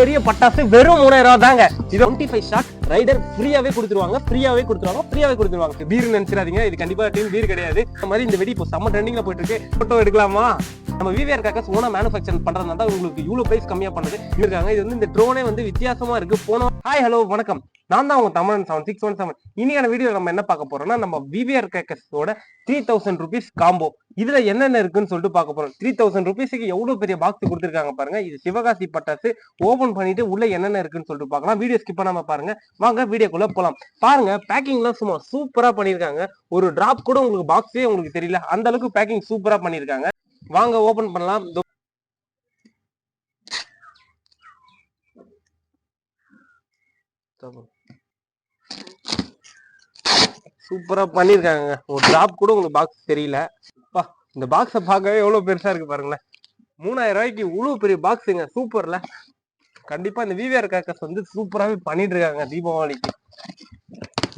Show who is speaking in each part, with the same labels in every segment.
Speaker 1: நிறைய பட்டாசு வெறும் மூணாயிரம் ரூபா தாங்க. இது டுவெண்ட்டி ஃபைவ் ஷாட் ரைடர் ஃப்ரீயாவே கொடுத்துருவாங்க. ஃப்ரீயாவே கொடுத்துருவாங்க. ஃப்ரீயாவே கொடுத்துருவாங்க. பீர் நினைச்சிடாதீங்க. இது கண்டிப்பா டீம் பீர் கிடையாது. இந்த மாதிரி இந்த வெடி இப்போ செம்ம ட்ரெண்டிங்ல போயிட்டு இருக்கு. போட்டோ எடுக்கலாமா? நம்ம விவிஆர் காக்கஸ் ஓனா மேனுஃபேக்சர் பண்றதுனால தான் உங்களுக்கு இவ்வளவு பிரைஸ் கம்மியா பண்ணது. இருக்காங்க. இது வந்து இந்த ட்ரோனே வந்து வித்தியாசமா இருக்கு. போனோம் ஹாய் ஹலோ வணக்கம். நான் தான் உங்க தமிழன் செவன் சிக்ஸ் ஒன் செவன் இன்னைக்கான வீடியோ நம்ம என்ன பார்க்க போறோம்னா நம்ம விவிஆர் கேக்கஸோட த்ரீ தௌசண்ட் ருபீஸ் காம்போ இதுல என்னென்ன இருக்குன்னு சொல்லிட்டு பார்க்க போறோம். த்ரீ தௌசண்ட் ருபீஸுக்கு எவ்வளவு பெரிய பாக்ஸ் கொடுத்துருக்காங்க பாருங்க. இது சிவகாசி பட்டாசு. ஓபன் பண்ணிட்டு உள்ள என்னென்ன இருக்குன்னு சொல்லிட்டு பார்க்கலாம். வீடியோ ஸ்கிப் பண்ணாம பாருங்க. வாங்க வீடியோக்குள்ள போலாம். பாருங்க பேக்கிங்லாம் சும்மா சூப்பரா பண்ணிருக்காங்க. ஒரு டிராப் கூட உங்களுக்கு பாக்ஸே உங்களுக்கு தெரியல. அந்த அளவுக்கு பேக்கிங் சூப்பரா பண்ணிருக்காங்க. வாங்க ஓபன் பண்ணலாம். தப்பு. சூப்பரா பண்ணிருக்காங்க ஒரு டிராப் கூட உங்களுக்கு பாக்ஸ் தெரியல. அப்பா இந்த பாக்ஸை பார்க்கவே எவ்வளவு பெருசா இருக்கு பாருங்களேன். மூணாயிரம் ரூபாய்க்கு இவ்வளவு பெரிய பாக்ஸுங்க சூப்பர்ல கண்டிப்பா இந்த விவிஆர் கேக்கஸ் வந்து சூப்பராகவே பண்ணிட்டு இருக்காங்க தீபாவளிக்கு.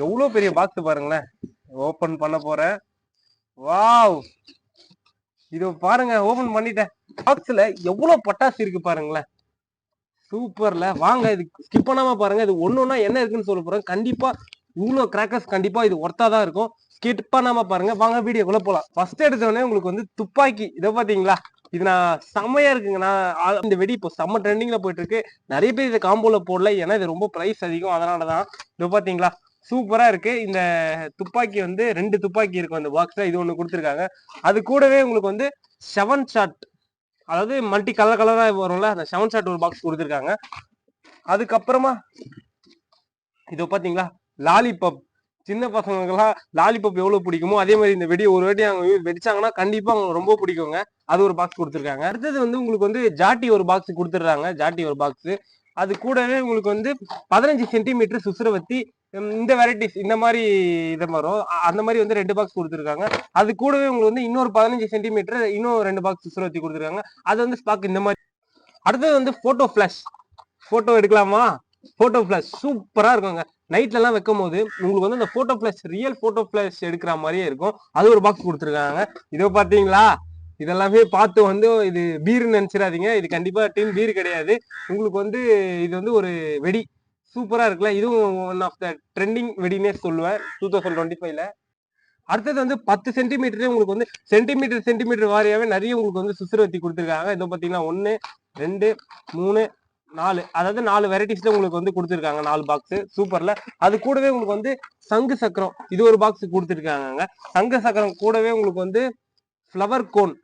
Speaker 1: எவ்வளோ பெரிய பாக்ஸ் பாருங்களேன். ஓபன் பண்ண போறேன். வாவ்! இது பாருங்க ஓபன் பண்ணிட்டேன். பாக்ஸ்ல எவ்வளவு பட்டாசு இருக்கு பாருங்களேன். சூப்பர்ல வாங்க இது ஸ்கிப் பண்ணாம பாருங்க. இது ஒண்ணுன்னா என்ன இருக்குன்னு சொல்ல போறேன். கண்டிப்பா இவ்வளோ கிராக்கர்ஸ் கண்டிப்பாக இது ஒர்த்தா தான் இருக்கும். ஸ்கிட் பண்ணாமல் பாருங்க. வாங்க வீடியோக்குள்ள போகலாம் ஃபர்ஸ்ட் எடுத்தோடனே உங்களுக்கு வந்து துப்பாக்கி. இதை பார்த்தீங்களா இது நான் செம்மையா இருக்குங்க. நான் இந்த வெடி இப்போ செம்ம ட்ரெண்டிங்ல போயிட்டு இருக்கு நிறைய பேர் இதை காம்போல போடல. ஏன்னா இது ரொம்ப ப்ரைஸ் அதிகம். அதனாலதான் இது பார்த்தீங்களா சூப்பரா இருக்கு. இந்த துப்பாக்கி வந்து ரெண்டு துப்பாக்கி இருக்கும் அந்த பாக்ஸ்ல இது ஒன்று கொடுத்துருக்காங்க. அது கூடவே உங்களுக்கு வந்து செவன் ஷாட் அதாவது மல்டி கலர் கலராக வரும்ல. அந்த செவன் ஷாட் ஒரு பாக்ஸ் கொடுத்துருக்காங்க. அதுக்கப்புறமா இதோ பார்த்தீங்களா லாலிபப். சின்ன பசங்களுக்கெல்லாம் லாலிபப் எவ்வளவு பிடிக்குமோ அதே மாதிரி இந்த வெடி ஒரு வாட்டி அவங்க வெடிச்சாங்கன்னா கண்டிப்பா அவங்க ரொம்ப பிடிக்குங்க. அது ஒரு பாக்ஸ் கொடுத்துருக்காங்க. அடுத்தது வந்து உங்களுக்கு வந்து ஜாட்டி ஒரு பாக்ஸ் கொடுத்துட்றாங்க. ஜாட்டி ஒரு பாக்ஸ் அது கூடவே உங்களுக்கு வந்து பதினஞ்சு சென்டிமீட்டர் சுசுரவத்தி இந்த வெரைட்டிஸ் இந்த மாதிரி இதை வரும் அந்த மாதிரி வந்து ரெண்டு பாக்ஸ் கொடுத்துருக்காங்க. அது கூடவே உங்களுக்கு வந்து இன்னொரு பதினஞ்சு சென்டிமீட்டர் இன்னும் ரெண்டு பாக்ஸ் சுசுரவத்தி கொடுத்துருக்காங்க. அது வந்து ஸ்பாக் இந்த மாதிரி. அடுத்தது வந்து போட்டோ ஃபிளாஷ் போட்டோ எடுக்கலாமா? போட்டோ ஃபிளாஷ் சூப்பரா இருக்குங்க. நைட்லலாம் வைக்கும் போது உங்களுக்கு வந்து அந்த photo flash real photo flash எடுக்கிற மாதிரியே இருக்கும். அது ஒரு பாக்ஸ் கொடுத்துருக்காங்க. இதோ பார்த்தீங்களா? இதெல்லாமே பார்த்து வந்து இது பீர்னு நினச்சிடாதீங்க. இது கண்டிப்பாக டீம் பீர் கிடையாது. உங்களுக்கு வந்து இது வந்து ஒரு வெடி. சூப்பராக இருக்குல்ல? இதுவும் ஒன் ஆஃப் த ட்ரெண்டிங் வெடினே சொல்லுவேன். டூ தௌசண்ட் டுவெண்ட்டி ஃபைவ்ல அடுத்தது வந்து பத்து சென்டிமீட்டரே உங்களுக்கு வந்து சென்டிமீட்டர் சென்டிமீட்டர் வாரியாகவே நிறைய உங்களுக்கு வந்து சுசுரவத்தி கொடுத்துருக்காங்க. இதோ பார்த்தீங்கன்னா ஒன்று ரெண்டு மூணு நாலு அதாவது நாலு வெரைட்டிஸ்ல உங்களுக்கு வந்து கொடுத்துருக்காங்க நாலு பாக்ஸ் சூப்பர்ல. அது கூடவே உங்களுக்கு வந்து சங்கு சக்கரம் இது ஒரு பாக்ஸ் கொடுத்துருக்காங்க சங்கு சக்கரம் கூடவே உங்களுக்கு வந்து ஃப்ளவர் கோன்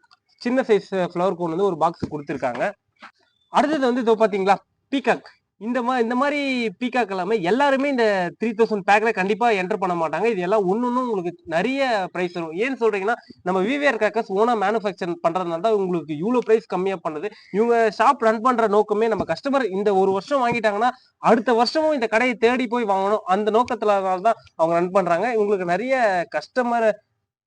Speaker 1: சின்ன சைஸ் ஃப்ளவர் கோன் வந்து ஒரு பாக்ஸ் கொடுத்துருக்காங்க. அடுத்தது வந்து இதோ பாத்தீங்களா பீகாக் இந்த மாதிரி இந்த மாதிரி பீகாக் எல்லாமே எல்லாருமே இந்த த்ரீ தௌசண்ட் பேக்ல கண்டிப்பா என்டர் பண்ண மாட்டாங்க. இது எல்லாம் ஒன்னொன்னு உங்களுக்கு நிறைய பிரைஸ் வரும் ஏன்னு சொல்றீங்கன்னா நம்ம விவிஆர் கேக்கர்ஸ் ஓனா மேனுஃபேக்சர் பண்றதுனால தான் உங்களுக்கு இவ்வளவு பிரைஸ் கம்மியா பண்ணுது. இவங்க ஷாப் ரன் பண்ற நோக்கமே நம்ம கஸ்டமர் இந்த ஒரு வருஷம் வாங்கிட்டாங்கன்னா அடுத்த வருஷமும் இந்த கடையை தேடி போய் வாங்கணும். அந்த நோக்கத்துல தான் அவங்க ரன் பண்றாங்க. இவங்களுக்கு நிறைய கஸ்டமர்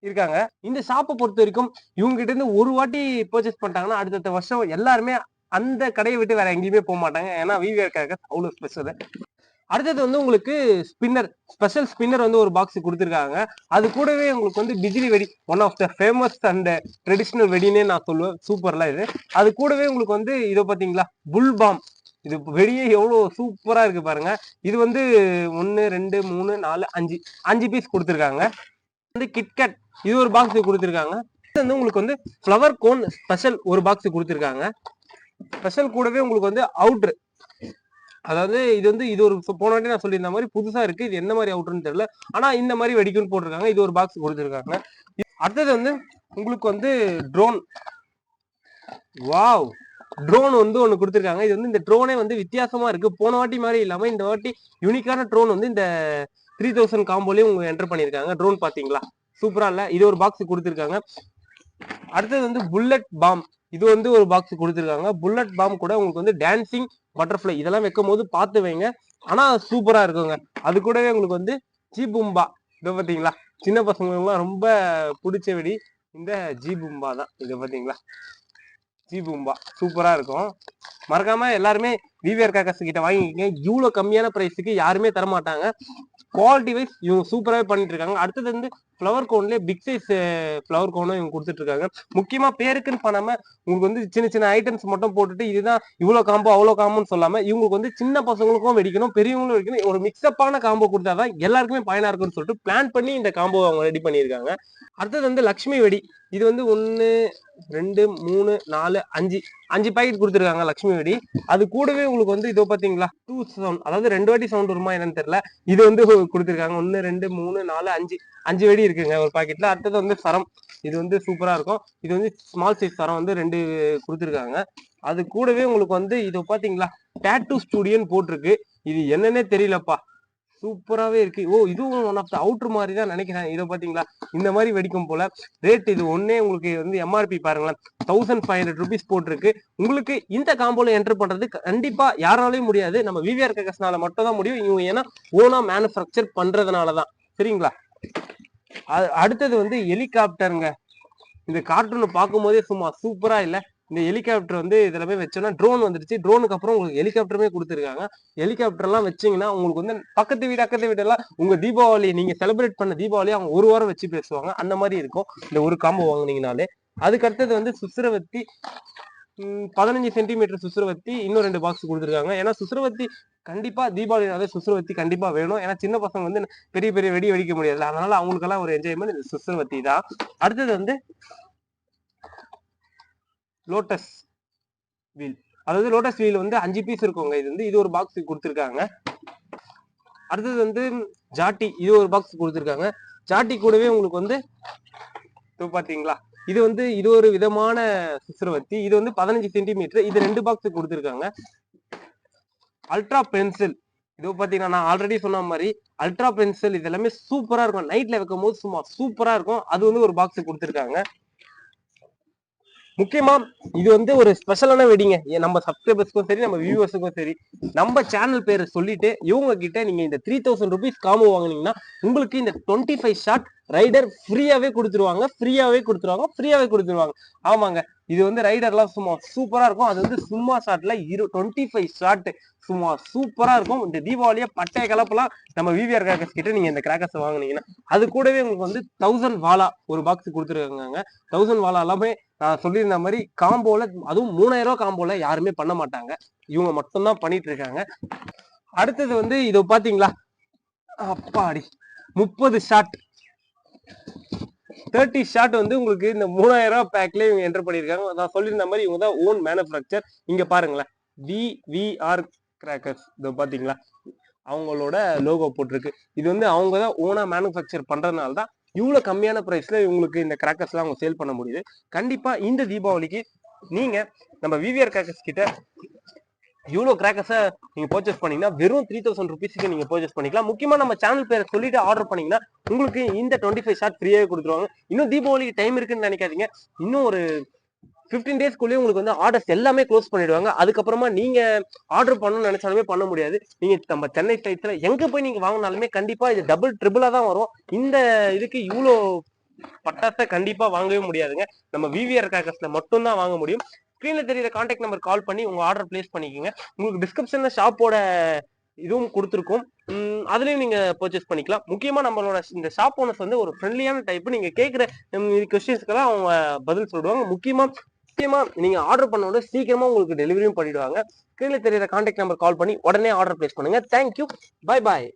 Speaker 1: இருக்காங்க. இந்த ஷாப்பை பொறுத்த வரைக்கும் இவங்க கிட்ட இருந்து ஒரு வாட்டி பர்ச்சேஸ் பண்ணிட்டாங்கன்னா அடுத்த வருஷம் எல்லாருமே அந்த கடையை விட்டு வேற எங்கேயுமே போக மாட்டாங்க. ஏன்னா விவிஆர் அவ்வளோ ஸ்பெஷல் அடுத்தது வந்து உங்களுக்கு ஸ்பின்னர் ஸ்பெஷல் ஸ்பின்னர் வந்து ஒரு பாக்ஸ் கொடுத்துருக்காங்க. அது கூடவே உங்களுக்கு வந்து பிஜிலி வெடி one of the famous and traditional வெடினே நான் சொல்லுவேன். சூப்பர்லாம் இது. அது கூடவே உங்களுக்கு வந்து இதை பார்த்தீங்களா? புல் பாம் இது வெடியே எவ்வளோ சூப்பராக இருக்கு பாருங்க. இது வந்து ஒன்னு ரெண்டு மூணு நாலு அஞ்சு அஞ்சு பீஸ் கொடுத்துருக்காங்க. வந்து கிட்கட் இது ஒரு பாக்ஸ் கொடுத்துருக்காங்க. வந்து உங்களுக்கு வந்து ஃப்ளவர் கோன் ஸ்பெஷல் ஒரு பாக்ஸ் கொடுத்துருக்காங்க. ஸ்பெஷல் கூடவே உங்களுக்கு வந்து அவுட்ரு. அதாவது இது வந்து இது ஒரு போன வாட்டி நான் சொல்லியிருந்த மாதிரி புதுசா இருக்கு. இது எந்த மாதிரி அவுட்ருன்னு தெரியல. ஆனா இந்த மாதிரி வெடிக்கும்னு போட்டிருக்காங்க. இது ஒரு பாக்ஸ் கொடுத்துருக்காங்க. அடுத்தது வந்து உங்களுக்கு வந்து ட்ரோன் வாவ் ட்ரோன் வந்து ஒன்று கொடுத்துருக்காங்க. இது வந்து இந்த ட்ரோனே வந்து வித்தியாசமா இருக்கு. போன வாட்டி மாதிரி இல்லாம இந்த வாட்டி யூனிக்கான ட்ரோன் வந்து இந்த த்ரீ தௌசண்ட் காம்போலயும் உங்க என்டர் பண்ணியிருக்காங்க. ட்ரோன் பாத்தீங்களா? சூப்பரா இல்ல? இது ஒரு பாக்ஸ் கொடுத்துருக்காங்க. அடுத்தது வந்து புல்லட் பாம் இது வந்து ஒரு பாக்ஸ் கொடுத்துருக்காங்க. புல்லட் பாம் கூட உங்களுக்கு வந்து டான்சிங் பட்டர்ஃப்ளை இதெல்லாம் வைக்கும் போது பார்த்து வைங்க. ஆனால் சூப்பராக இருக்குங்க. அது கூடவே உங்களுக்கு வந்து ஜீபும்பா இதை பார்த்தீங்களா? சின்ன பசங்களுக்குலாம் ரொம்ப பிடிச்ச வெடி. இந்த ஜீபும்பா தான். இதை பார்த்தீங்களா? ஜீபும்பா சூப்பராக இருக்கும். மறக்காம எல்லாருமே விவிஆர் காக்கஸ் கிட்ட வாங்கிக்கிங்க. இவ்வளோ கம்மியான ப்ரைஸுக்கு யாருமே தரமாட்டாங்க. குவாலிட்டி வைஸ் இவங்க சூப்பராகவே பண்ணிட்டு இருக்காங்க. அடுத்தது வந்து ஃப்ளவர் கோன்லேயே பிக் சைஸ் ஃப்ளவர் கோனும் இவங்க கொடுத்துட்டு இருக்காங்க முக்கியமா பேருக்குன்னு பண்ணாம உங்களுக்கு வந்து சின்ன சின்ன ஐட்டம்ஸ் மட்டும் போட்டுட்டு இதுதான் இவ்வளவு காம்போ அவ்வளோ காம்போன்னு சொல்லாம இவங்களுக்கு வந்து சின்ன பசங்களுக்கும் வெடிக்கணும் பெரியவங்களும் வெடிக்கணும். ஒரு மிக்சப்பான காம்போ கொடுத்தாதான் எல்லாருக்குமே பயனா இருக்கும்னு சொல்லிட்டு பிளான் பண்ணி இந்த காம்போ அவங்க ரெடி பண்ணியிருக்காங்க. அடுத்தது வந்து லக்ஷ்மி வெடி. இது வந்து ஒன்னு ரெண்டு மூணு நாலு அஞ்சு அஞ்சு பாக்கெட் கொடுத்துருக்காங்க லக்ஷ்மி வெடி. அது கூடவே உங்களுக்கு வந்து இதோ பார்த்தீங்களா டூ சவுண்ட் அதாவது ரெண்டு வாட்டி சவுண்ட் வருமா என்னன்னு தெரியல. இது வந்து கொடுத்துருக்காங்க. ஒன்னு ரெண்டு மூணு நாலு அஞ்சு. அஞ்சு வெடி இருக்குங்க ஒரு பாக்கெட்ல. அடுத்தது வந்து சரம் இது வந்து சூப்பரா இருக்கும். இது வந்து ஸ்மால் சைஸ் சரம் வந்து ரெண்டு கொடுத்துருக்காங்க. அது கூடவே உங்களுக்கு வந்து இது பாத்தீங்களா? டேட்டூ ஸ்டூடியோன்னு போட்டிருக்கு. இது என்னன்னே தெரியலப்பா. சூப்பராகவே இருக்கு. ஓ இதுவும் ஒன் ஆஃப் த அவுட்ரு மாதிரி தான் நினைக்கிறேன். இதை பார்த்தீங்களா இந்த மாதிரி வெடிக்கும் போல. ரேட் இது ஒன்னே உங்களுக்கு வந்து எம்ஆர்பி பாருங்களேன். தௌசண்ட் ஃபைவ் ஹண்ட்ரட் ருபீஸ் போட்டிருக்கு. உங்களுக்கு இந்த காம்போல என்டர் பண்றது கண்டிப்பா யாராலையும் முடியாது. நம்ம விவிஆர் கக்கஸ்னால மட்டும் தான் முடியும். இவங்க ஏன்னா ஓனா மேனுஃபேக்சர் பண்றதுனால தான் சரிங்களா? அடுத்தது வந்து ஹெலிகாப்டருங்க. இந்த கார்ட்டூன் பார்க்கும்போதே சும்மா சூப்பரா இல்ல. இந்த ஹெலிகாப்டர் வந்து இதுல போய் வச்சோம்னா ட்ரோன் வந்துருச்சு. ட்ரோனுக்கு அப்புறம் உங்களுக்கு ஹெலிகாப்டருமே கொடுத்துருக்காங்க. ஹெலிகாப்டர்லாம் வச்சிங்கன்னா வச்சீங்கன்னா உங்களுக்கு வந்து பக்கத்து வீடு அக்கத்து வீடெல்லாம் உங்கள் உங்க தீபாவளி நீங்க செலிப்ரேட் பண்ண தீபாவளி அவங்க ஒரு வாரம் வச்சு பேசுவாங்க. அந்த மாதிரி இருக்கும். இந்த ஒரு காம்போ வாங்கினீங்கனாலே. அதுக்கு அடுத்தது வந்து சுசுரவத்தி பதினஞ்சு சென்டிமீட்டர் சுசுரவத்தி இன்னும் ரெண்டு பாக்ஸ் கொடுத்துருக்காங்க. ஏன்னா சுசுரவத்தி கண்டிப்பா தீபாவளினாவே சுசுரவத்தி கண்டிப்பா வேணும். ஏன்னா சின்ன பசங்க வந்து பெரிய பெரிய வெடி வெடிக்க முடியாது அதனால அவங்களுக்கெல்லாம் ஒரு என்ஜாய்மெண்ட் இந்த சுசுரவத்தி தான். அடுத்தது வந்து லோட்டஸ் வீல் அதாவது லோட்டஸ் வீல் வந்து அஞ்சு பீஸ் இருக்குங்க. இது வந்து இது ஒரு பாக்ஸ் கொடுத்துருக்காங்க. அடுத்தது வந்து ஜாட்டி. இது ஒரு பாக்ஸ் கொடுத்துருக்காங்க. ஜாட்டி கூடவே உங்களுக்கு வந்து இது பாத்தீங்களா? இது வந்து இது ஒரு விதமான சுசுரவத்தி இது வந்து பதினஞ்சு சென்டிமீட்டர் இது ரெண்டு பாக்ஸ் கொடுத்துருக்காங்க. அல்ட்ரா பென்சில் இது பாத்தீங்கன்னா நான் ஆல்ரெடி சொன்ன மாதிரி அல்ட்ரா பென்சில் இது எல்லாமே சூப்பரா இருக்கும். நைட்ல வைக்கும் போது சும்மா சூப்பரா இருக்கும். அது வந்து ஒரு பாக்ஸ் கொடுத்துருக்காங்க. முக்கியமா இது வந்து ஒரு ஸ்பெஷலான வெடிங்க ஏன் நம்ம சப்ஸ்கிரைபர்ஸ்க்கும் சரி நம்ம வியூவர்ஸுக்கும் சரி. நம்ம சேனல் பேரை சொல்லிட்டு இவங்க கிட்ட நீங்க இந்த த்ரீ தௌசண்ட் ருபீஸ் காமோ வாங்குனீங்கன்னா உங்களுக்கு இந்த டுவெண்ட்டி ஃபைவ் ஷாட் ரைடர் ஃப்ரீயாவே கொடுத்துருவாங்க. ஃப்ரீயாவே கொடுத்துருவாங்க. ஃப்ரீயாவே கொடுத்துருவாங்க. ஆமாங்க. இது வந்து ரைடர்லாம் சும்மா சூப்பரா இருக்கும். அது வந்து சும்மா ஷாட்ல இரு டுவெண்ட்டி ஃபைவ் ஷாட் சும்மா சூப்பரா இருக்கும். இந்த தீபாவளியை பட்டைய கலப்பெல்லாம் நம்ம விவிஆர் கிராக்கர்ஸ் கிட்ட நீங்க இந்த கிராக்கர்ஸ் வாங்குனீங்கன்னா அது கூடவே உங்களுக்கு வந்து தௌசண்ட் வாலா ஒரு பாக்ஸ் கொடுத்துருக்காங்க. தௌசண்ட் வாலா எல்லாமே நான் சொல்லியிருந்த மாதிரி காம்போல அதுவும் மூணாயிரம் ரூபா காம்போல யாருமே பண்ண மாட்டாங்க. இவங்க மட்டும்தான் பண்ணிட்டு இருக்காங்க அடுத்தது வந்து இதை பாத்தீங்களா? அப்பாடி. முப்பது ஷாட். தேர்ட்டி ஷாட் வந்து உங்களுக்கு இந்த மூணாயிரம் ரூபாய் பேக்ல இவங்க என்டர் பண்ணியிருக்காங்க. நான் சொல்லியிருந்த மாதிரி இவங்க தான் ஓன் மேனுஃபேக்சர் இங்க பாருங்களேன். வி விஆர் கிராக்கர்ஸ் இது பாத்தீங்களா அவங்களோட லோகோ போட்டிருக்கு. இது வந்து அவங்க தான் ஓனா மேனுஃபேக்சர் பண்றதுனால தான் இவ்வளோ கம்மியான ப்ரைஸில் இவங்களுக்கு இந்த கிராக்கர்ஸ்லாம் அவங்க சேல் பண்ண முடியுது. கண்டிப்பா இந்த தீபாவளிக்கு நீங்க நம்ம விவிஆர் கிராக்கர்ஸ் கிட்ட இவ்வளோ கிராக்கர்ஸை நீங்கள் பர்ச்சேஸ் பண்ணீங்கன்னா வெறும் த்ரீ தௌசண்ட் ருபீஸ்க்கு நீங்கள் பர்ச்சேஸ் பண்ணிக்கலாம். முக்கியமாக நம்ம சேனல் பேரை சொல்லிட்டு ஆர்டர் பண்ணீங்கன்னா உங்களுக்கு இந்த டுவெண்ட்டி ஃபைவ் ஷார்ட் ஃப்ரீயாக கொடுத்துருவாங்க. இன்னும் தீபாவளிக்கு டைம் இருக்குன்னு நினைக்காதீங்க. இன்னும் ஒரு ஃபிஃப்டீன் டேஸ்க்குள்ளேயே உங்களுக்கு வந்து ஆர்டர்ஸ் எல்லாமே க்ளோஸ் பண்ணிடுவாங்க. அதுக்கப்புறமா நீங்கள் ஆர்டர் பண்ணணும்னு நினச்சாலுமே பண்ண முடியாது. நீங்கள் நம்ம சென்னை சைட்ஸ்ல எங்கே போய் நீங்கள் வாங்கினாலுமே கண்டிப்பாக இது டபுள் ட்ரிபிளாக தான் வரும். இந்த இதுக்கு இவ்வளோ பட்டாசை கண்டிப்பாக வாங்கவே முடியாதுங்க. நம்ம விவிஆர் கிராக்கர்ஸில் மட்டும்தான் வாங்க முடியும். ஸ்க்ரீன்ல தெரியிற காண்டாக்ட் நம்பர் கால் பண்ணி உங்க ஆர்டர் பிளேஸ் பண்ணிக்கோங்க. உங்களுக்கு டிஸ்கிரிப்ஷன்ல ஷாப்போட இதுவும் கொடுத்துருக்கும். அதுலேயும் அதுலயும் நீங்க பர்ச்சேஸ் பண்ணிக்கலாம். முக்கியமா நம்மளோட இந்த ஷாப் ஓனர்ஸ் வந்து ஒரு ஃப்ரெண்ட்லியான டைப் நீங்க கேட்குற கொஸ்டின்ஸ்க்கெல்லாம் அவங்க பதில் சொல்லுவாங்க. முக்கியமா முக்கியமா நீங்க ஆர்டர் பண்ண உடனே சீக்கிரமா உங்களுக்கு டெலிவரியும் பண்ணிடுவாங்க. ஸ்க்ரீன்ல தெரியிற காண்டாக்ட் நம்பர் கால் பண்ணி உடனே ஆர்டர் பிளேஸ் பண்ணுங்க. Thank you bye bye